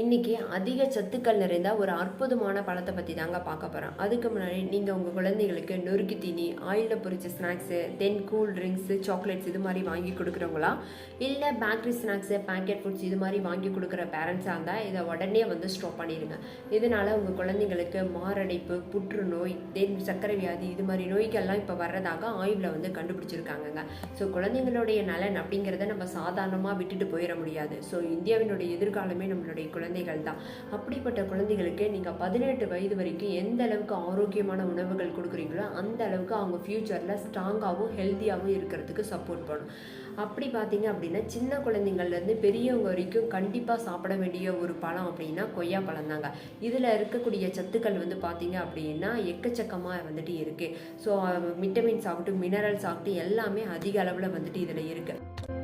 இன்றைக்கி அதிக சத்துக்கள் நிறைந்த ஒரு அற்புதமான பழத்தை பற்றி தாங்க பார்க்க போகிறோம் அதுக்கு முன்னாடி நீங்கள் உங்கள் குழந்தைகளுக்கு நொறுக்கு தீனி ஆயிலில் பொரிச்ச snacks then cool drinks chocolates இது மாதிரி வாங்கி கொடுக்குறவங்களா? இல்லை பேக்கரி ஸ்நாக்ஸு பேக்கெட் ஃபுட்ஸ் இது மாதிரி வாங்கி கொடுக்குற பேரண்ட்ஸாக இருந்தால் இதை உடனே வந்து ஸ்டாப் பண்ணிடுங்க. இதனால் உங்கள் குழந்தைங்களுக்கு மாரடைப்பு புற்றுநோய் தென் சர்க்கரை வியாதி இது மாதிரி நோய்கள்லாம் இப்போ வர்றதாக ஆய்வில் வந்து கண்டுபிடிச்சிருக்காங்கங்க. ஸோ குழந்தைங்களுடைய நலன் அப்படிங்கிறத நம்ம சாதாரணமாக விட்டுட்டு போயிட முடியாது. ஸோ இந்தியாவினுடைய எதிர்காலமே நம்மளுடைய குழந்தைகள் தான். அப்படிப்பட்ட குழந்தைகளுக்கு நீங்கள் பதினெட்டு வயது வரைக்கும் எந்த அளவுக்கு ஆரோக்கியமான உணவுகள் கொடுக்குறீங்களோ அந்த அளவுக்கு அவங்க ஃப்யூச்சரில் ஸ்ட்ராங்காகவும் ஹெல்த்தியாகவும் இருக்கிறதுக்கு சப்போர்ட் பண்ணும். அப்படி பார்த்தீங்க அப்படின்னா சின்ன குழந்தைங்கள்லேருந்து பெரியவங்க வரைக்கும் கண்டிப்பாக சாப்பிட வேண்டிய ஒரு பழம் அப்படின்னா கொய்யா பழம் தாங்க. இதில் இருக்கக்கூடிய சத்துக்கள் வந்து பார்த்தீங்க அப்படின்னா எக்கச்சக்கமாக வந்துட்டு இருக்குது ஸோ விட்டமின்ஸ் ஆகட்டும் மினரல்ஸ் ஆகட்டும் எல்லாமே அதிக அளவில் வந்துட்டு இதில் இருக்குது